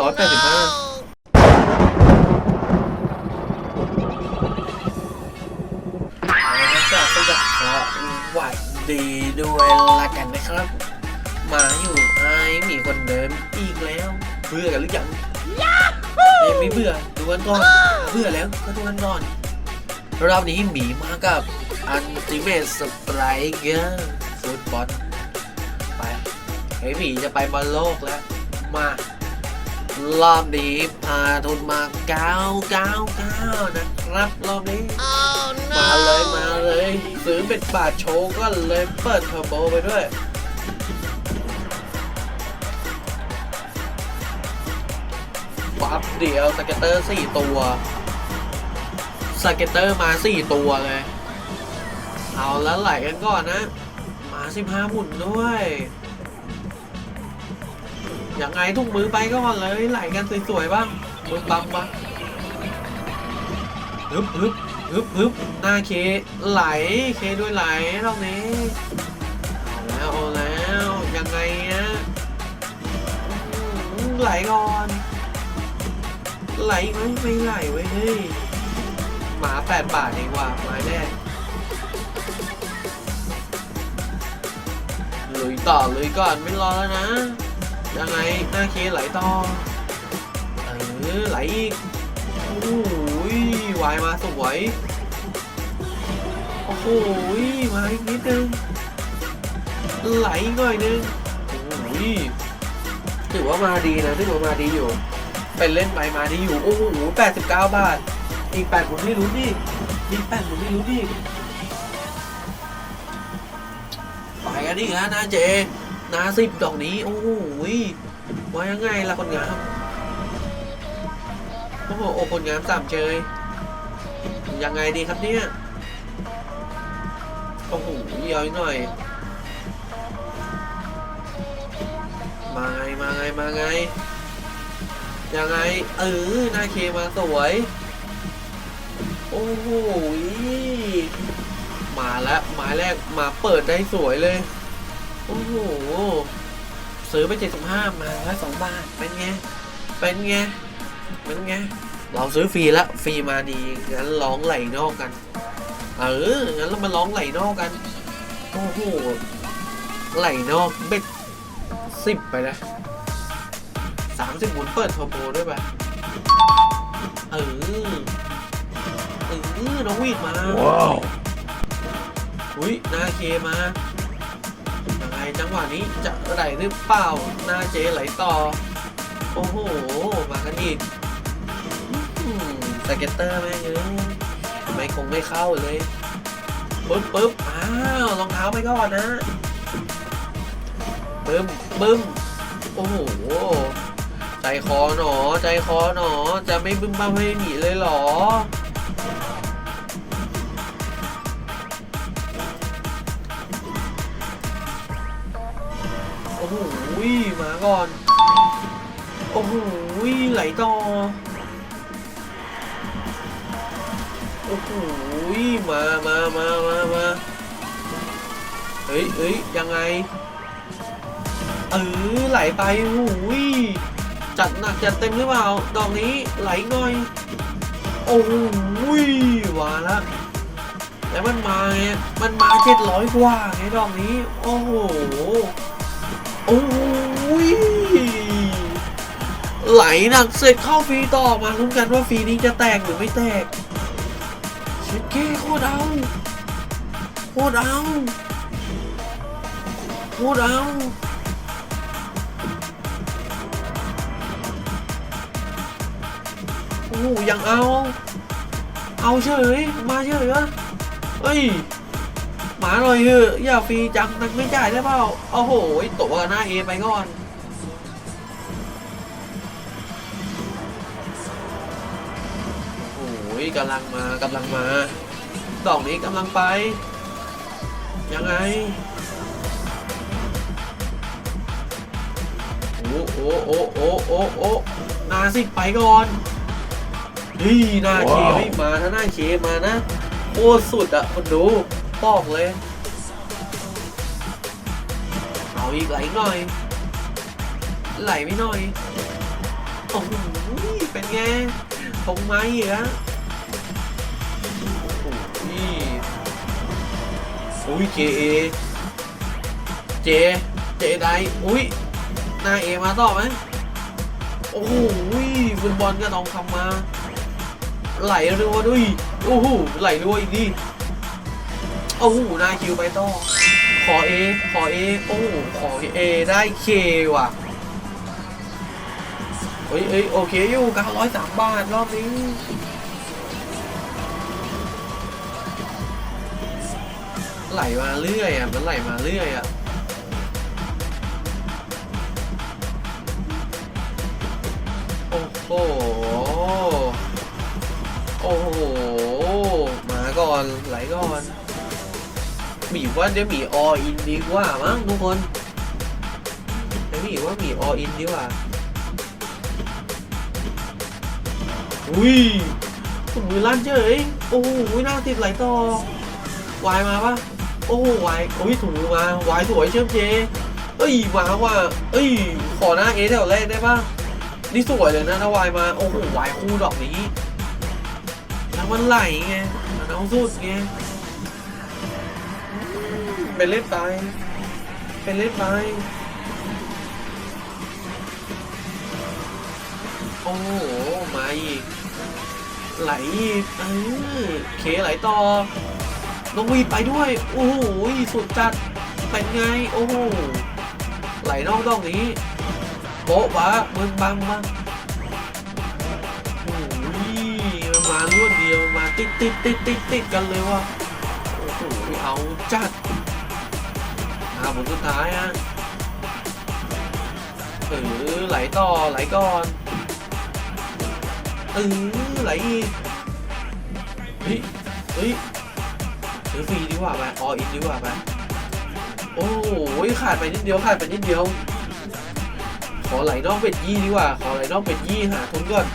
ร้อยแปดสิบห้าจะก็จะขอหวัดดีด้วยละกันนะครับ มาอยู่ไอ้มีคนเดิมอีกแล้ว เบื่อกันหรือยังยังไม่เบื่อดูกันก่อนเบื่อแล้วก็ดูกันก่อนรอบนี้หมีมากับอันติเม e สไตรเกอร์ฟุตบอลไปไอ้หมีจะไปบอลโลกแล้ว มา รอบนี้พาทุนมา999นะครับรอบนี้มาเลยมาเลยซื้อเป็นบาทโชว์ก็เลยเปิดเทอร์โบไปด้วยปั๊บเดียวสเก็ตเตอร์4ตัวสเก็ตเตอร์มา4ตัวเลย เอาแล้วไหลกันก่อนนะ มา15หมุนด้วย ยังไงทุกมือไปก่อนเลยไหลกันสวยๆบ้างมือปั๊มบ้างฮึบฮึบฮึบฮึบหน้าเคไหลเคด้วยไหลรอบนี้เอาแล้วเอาแล้วยังไงนะอื้อหือไหลก่อนไหลไหมไม่ไหลเว้ยเฮ้ยหมาแปดบาทเองว่ะม้แรกลุยต่อลุยก่อนไม่รอแล้วนะ ยังไงหน้าเคไหลต่อเออไหลอีกโอ้โหวายมาสวยโอ้โหมาอีกนิดนึงไหลกหน่อยนึงโอ้โหถือว่ามาดีนะถือว่ามาดีอยู่เป็นเล่นไปมาดีอยู่โอ้โห89บเก้าบาทอีกแปดผมไม่รู้ดิอีกแปดผมไม่รู้ดิไปกันดิฮะนาเจ นาสิบดอกนี้ โอ้โหว่ายังไงล่ะคนงามโอ้โหโอ้คนงามสามเจยยังไงดีครับเนี่ยโอ้โหเยอะหน่อย มาไง มาไง มาไง ยังไง เออหน้าเคมาสวย โอ้โห มาแล้วหมายแรกมาเปิดได้สวยเลย โอ้โห ซื้อไป75มาแล้ว2บาท เป็นไง เป็นไง เป็นไง เราซื้อฟรีแล้วฟรีมาดี งั้นร้องไหลนอกกัน เออ งั้นเรามาร้องไหลนอกกัน โอ้โห ไหลนอกเบ็ดสิบไปนะสามสิบหมุนเปิดเทอร์โบด้วยป่ะ เออ เออ น้องวีดมา ว้าว อุ้ยหน้าเคมายังไง จังหวะนี้จะไหลหรือเปล่าหน้าเจไหลต่อ โอ้โห มากันอีกสเก็ตเตอร์แม่งเอ้ยไม่คงไม่เข้าเลยปึ๊บปึ๊บอ้าวรองเท้าไปก่อนนะบึ้มบึ้มโอ้โหใจคอหนอ ใจคอหนอ จะไม่บึ้มบ้าไม่หนีเลยเหรอ โหมาก่อน โอ้โหไหลต่อ โอ้โหมามามามามาเฮ้ยเฮ้ยยังไง เออไหลไปโอ้โหจัดหนักจัดเต็มหรือเปล่า ดอกนี้ไหลหน่อย โอ้โหมาละแล้วมันมาไง มันมาเจ็ดร้อยกว่าไงดอกนี้ โอ้โห โอ้ย หลหนักเสร็จเข้าฟรีต่อมาลุ้นกันว่าฟรีนี้จะแตกหรือไม่แตกเช็ดเก้โคตรเอาโคตรเอาโคตรเอาโอ้ยังเอา เอาเฉยมาเฉยวะเฮ้ยหมาหน่อยเถอะอย่าฟรีจังมันไม่จ่ายได้เปล่าโอ้โหตัวหน้าเอไปก่อน กำลังมากำลังมาดอกนี้กำลังไป ยังไงโอ้โอ้โอ้โอ้โอ้โอ้หนาสิไปก่อนนี่หน้าเคว้าวไม่มาถ้าหน้าเคมานะโคตรสุดอะคนดูบอกเลย เอาอีกไหลหน่อย ไหลไม่หน่อยโอ้โหเป็นไงทงไม้เหรอ อุ้ยเจเอเจเจไดอุ้ยหน้าเอมาต่อไหมโอ้โหฟุตบอลก็ต้องทำมา ไหลรัวด้วยโอ้โหไหลรัวอีกดิโอ้โหหน้าคิวไปต่อขอเอขอเอโอ้ขอเอได้เคว่ะเฮ้ยเฮ้ยโอเคอยู่903บาทรอบนี้ ไหลมาเรื่อยอะ มันไหลมาเรื่อยอะโอ้โห โอ้โห มาก่อน ไหลก่อนหมีว่าเดี๋ยวหมีออินดีกว่ามั้งทุกคนเดี๋ยวหมีว่าหมีออินดีกว่า อุ้ยมือลั่นเฉยโอ้โหหน้าติดไหลต่อวายมาปะ โอ้วายโอ้ยถุงมือมาวายสวยเชื่อมเจ เอ้ยมาว่ะเอ้ย ขอหน้าเอแถวแรกได้ปะนี่สวยเลยนะถ้าวายมา โอ้โหวายคู่ดอกนี้แล้วมันไหลไงนเอาสุดไงเป็นเล่นไป เป็นเล่นไป โอ้โหมาอีกไหลอีกเออเคไหลต่อ น้องวีไปด้วย โอ้โหสุดจัดเป็นไง โอ้โหไหลนอกดอกนี้โป๊ะปะมึงบังมาโอ้โหมารวดเดียวมาติดติดติดติดติดกันเลยวะโอ้โหเอาจัดอาผลสุดท้ายอะเออไหลต่อไหลก่อนเออไหลอีกเฮ้ยเฮ้ย ซื้อฟรีดีกว่าไปออินดีกว่าไปโอ้โหขาดไปนิดเดียวขาดไปนิดเดียว ขอไหลนอกเป็ดยี่ดีกว่า ขอไหลนอกเป็ดยี่หาทุนก่อน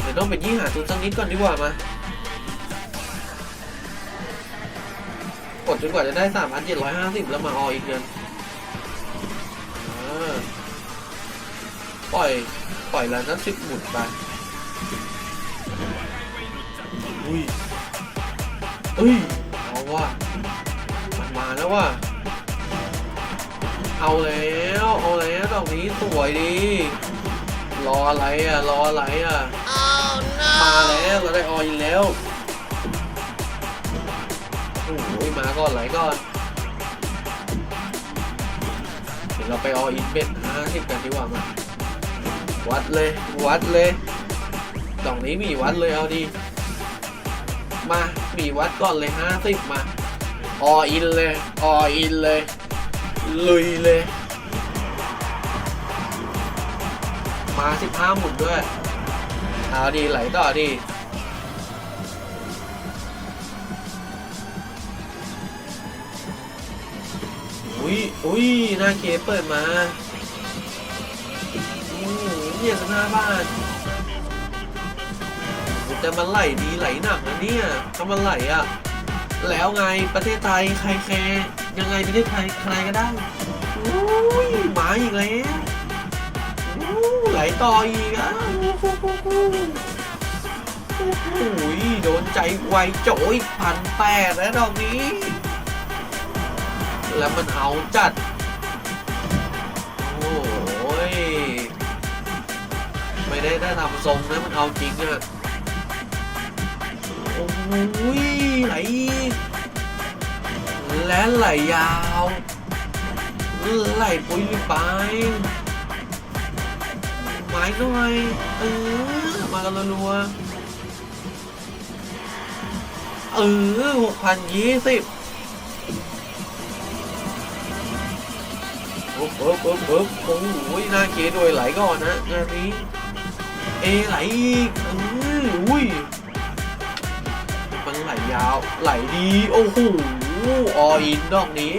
ไหลนอกเป็ดยี่หาทุนสักนิดก่อนดีกว่ามา กดจนกว่าจะได้สามพันเจ็ดร้อยห้าสิบแล้วมาออีกเดือนอาปล่อย ปล่อยแล้วนั้นสิบหมุนไปอุ้ยเอ้ย ว่ะมันมาแล้วว่ะเอาแล้วเอาแล้วดอกนี้สวยดี รออะไรอะรออะไรอะมาแล้วเราได้ออยแล้วโอ้ยมาก่อนไหลก่อนเดี๋ยวเราไปออินเบ็ดห้าสิบกันดีกว่ามาวัดเลยวัดเลยดอกนี้มีวัดเลยเอาดี มามีวัดก่อนเลยห้าสิบมาออินเลยออินเลย ลุยเลย มาสิบห้าหมุนด้วย เอาดีไหลต่อดีอุ้ยอุ้ยหน้าเคเปิดมาอืมเนี่ยสิบห้าบาท แต่มันไหลดีไหลหนักนะเนี่ยถ้ามันไหลอะแล้วไงประเทศไทยใครแคร์ยังไงประเทศไทยใครก็ได้อุ้ยหมาอีกแล้วอู้ไหลต่ออีกอะโอ้ยโดนใจไวโจยพันแปดแล้วดอกนี้ แล้วมันเอาจัด โอ้ยไม่ได้ได้ทำทรงนะมันเอาจริงอะ โอ้ยไหลและไหลยาวไหลปุยไปไม้หน่อยเออมากันรัวเออหกพันยี่สิบปึ๊บปึ๊บปึ๊บปึ๊บโอ้โหหน้าเกด้วยไหลก่อนนะงานนี้ เอไหลอีกเอออุ้ย ยาว ไหลดี โอ้โหออินดอกนี้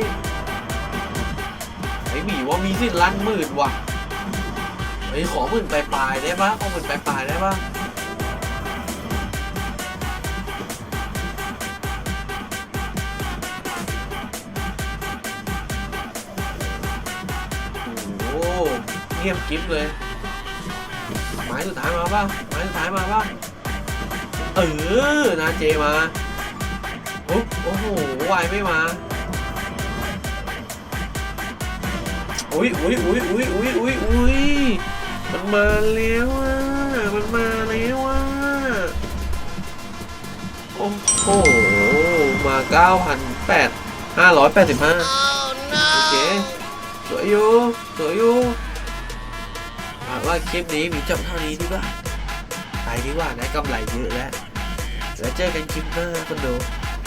ไอ้หมีว่ามีสิทธิ์ลั่นหมื่นว่ะเฮ้ขอหมื่นปลายๆได้ปะขอหมื่นปลายๆได้ปะโอ้โหเงียบกิ๊บเลย ไม้สุดท้ายมาป่ะไม้สุดท้ายมาป่ะเออ นาเจมา ปุ๊บโอ้โหวายไม่มาอุ้ยอุ้ยอุ้ยอุ้ยอุ้ยอุ้ยอุ้ยมันมาแล้วอะ มันมาแล้วอะ โอ้โห มาเก้าพันแปดห้าร้อยแปดสิบห้าโอเค สวยอยู่ สวยอยู่หากว่าคลิปนี้มีจบเท่านี้ดีกว่า ไปดีกว่าได้กำไรเยอะแล้ว แล้วเจอกันคลิปหน้าคนดู